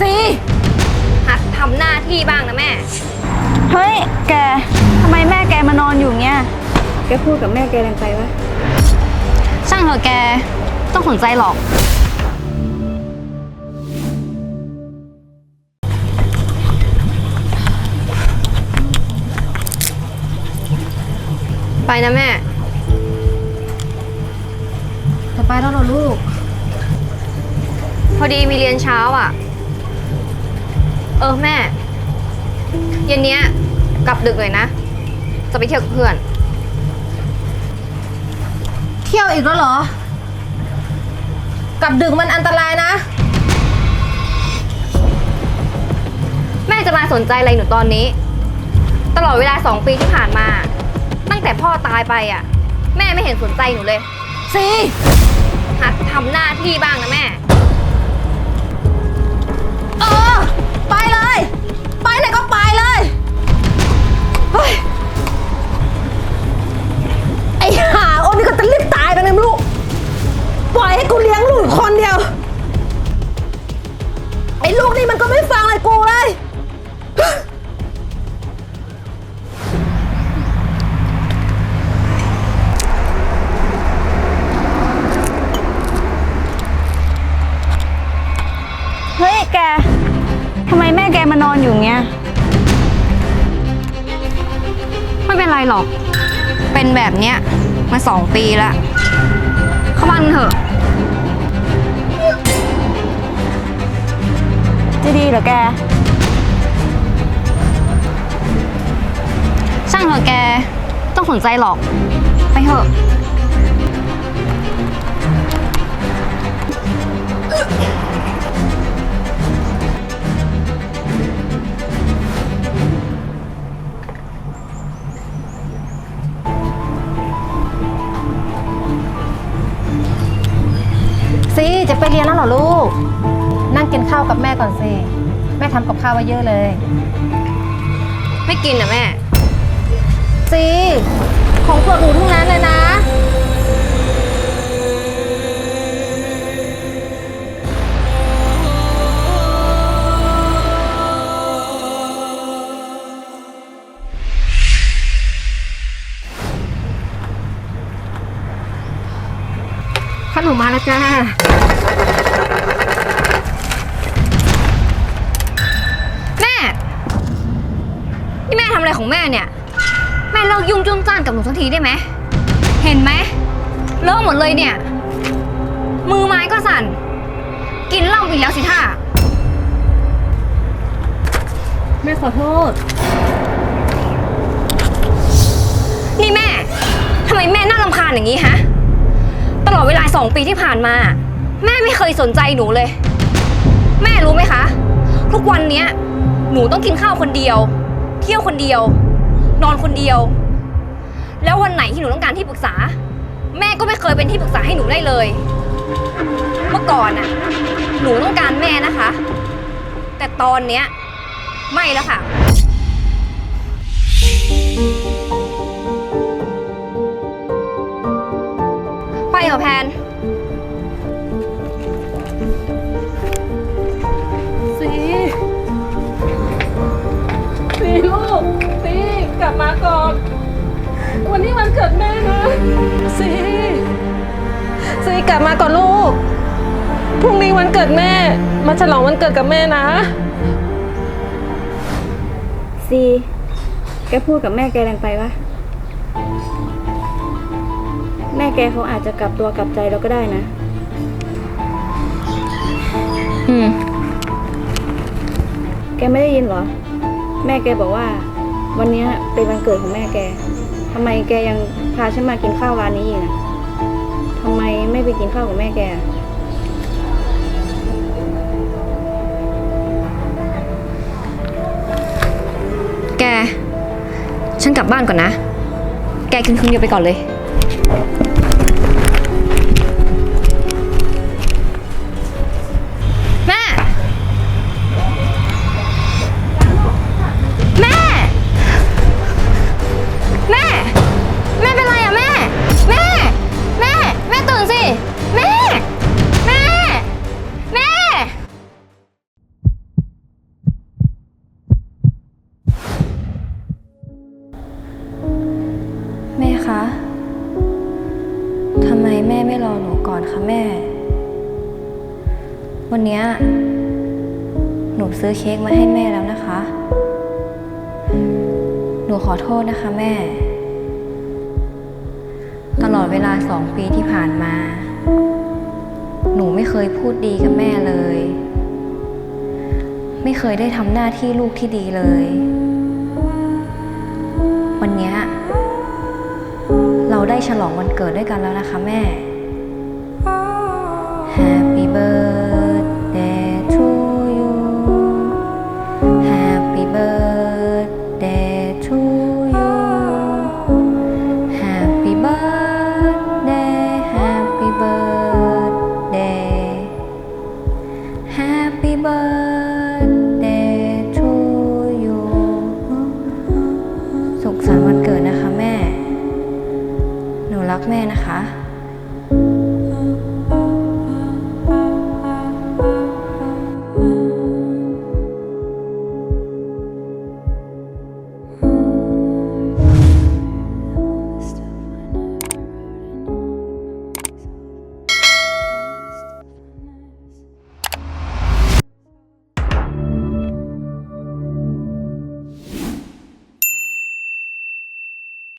ซีหัดทำหน้าที่บ้างนะแม่ เฮ้ย แก ทำไมแม่แกมานอนอยู่เงี้ย แกพูดกับแม่แกแรงไปวะ ช่างเถอะแก ต้องสนใจหรอก ไปนะแม่จะไปแล้วเหรอลูก พอดีมีเรียนเช้าอะ เออแม่ เย็นเนี้ย กลับดึกเลยนะ จะไปเที่ยวกับเพื่อน เที่ยวอีกแล้วเหรอ กลับดึกมันอันตรายนะ แม่จะมาสนใจอะไรหนูตอนนี้ ตลอดเวลาสองปีที่ผ่านมา ตั้งแต่พ่อตายไปอะ แม่ไม่เห็นสนใจหนูเลยซีหัดทำหน้าที่บ้างนะแม่ เออ ลูกนี่มันก็ไม่ฟังอะไรกูเลย เฮ้ยแก ทำไมแม่แกมานอนอยู่เงี้ย ไม่เป็นไรหรอก เป็นแบบเนี้ยมาสองปีแล้วเข้าบ้านเถอะ จะดีเหรอแก ช่างเถอะแก ต้องสนใจหรอก ไปเถอะซีจะไปเรียนแล้วเหรอลูก กินข้าวกับแม่ก่อนสิ แม่ทำกับข้าวไว้เยอะเลย ไม่กินนะแม่ซีของโปรดหนูทั้งนั้นเลยนะ ขนมมาแล้วจ้า ของแม่เนี่ย แม่เลิกยุ่งจุ้งจ้านกับหนูสักทีได้ไหม เห็นไหมเลิกหมดเลยเนี่ย มือไม้ก็สั่น กินเหล้าอีกแล้วสิท่า แม่ขอโทษ นี่แม่ ทำไมแม่น่ารำคาญอย่างนี้ฮะ ตลอดเวลาสองปีที่ผ่านมา แม่ไม่เคยสนใจหนูเลย แม่รู้ไหมคะ ทุกวันเนี้ย หนูต้องกินข้าวคนเดียว เที่ยวคนเดียว นอนคนเดียว แล้ววันไหนที่หนูต้องการที่ปรึกษา แม่ก็ไม่เคยเป็นที่ปรึกษาให้หนูได้เลย เมื่อก่อนน่ะ หนูต้องการแม่นะคะ แต่ตอนเนี้ยไม่แล้วค่ะ ไปเหรอแพน วันนี้วันเกิดแม่นะสีสีกลับมาก่อนลูก พรุ่งนี้วันเกิดแม่ มาฉลองวันเกิดกับแม่นะ ซี แกพูดกับแม่แกแรงไปวะ แม่แกเขาอาจจะกลับตัวกลับใจเราก็ได้นะ อืม แกไม่ได้ยินเหรอ แม่แกบอกว่า วันเนี้ยเป็นวันเกิดของแม่แก ทำไมแกยังพาฉันมากินข้าวร้านนี้อีกนะทำไมไม่ไปกินข้าวกับแม่แก แก ฉันกลับบ้านก่อนนะ แกกินคนเดียวไปก่อนเลย ไมแม่ไม่รอหนูก่อนคะแม่ วันนี้หนูซื้อเค้กมาให้แม่แล้วนะคะ หนูขอโทษนะคะแม่ ตลอดเวลาสองปีที่ผ่านมา หนูไม่เคยพูดดีกับแม่เลย ไม่เคยได้ทำหน้าที่ลูกที่ดีเลย วันนี้ ได้ฉลองวันเกิดด้วยกันแล้วนะคะแม่ Happy birthday to you Happy birthday to you Happy birthday Happy birthday Happy birthday รักแม่นะคะ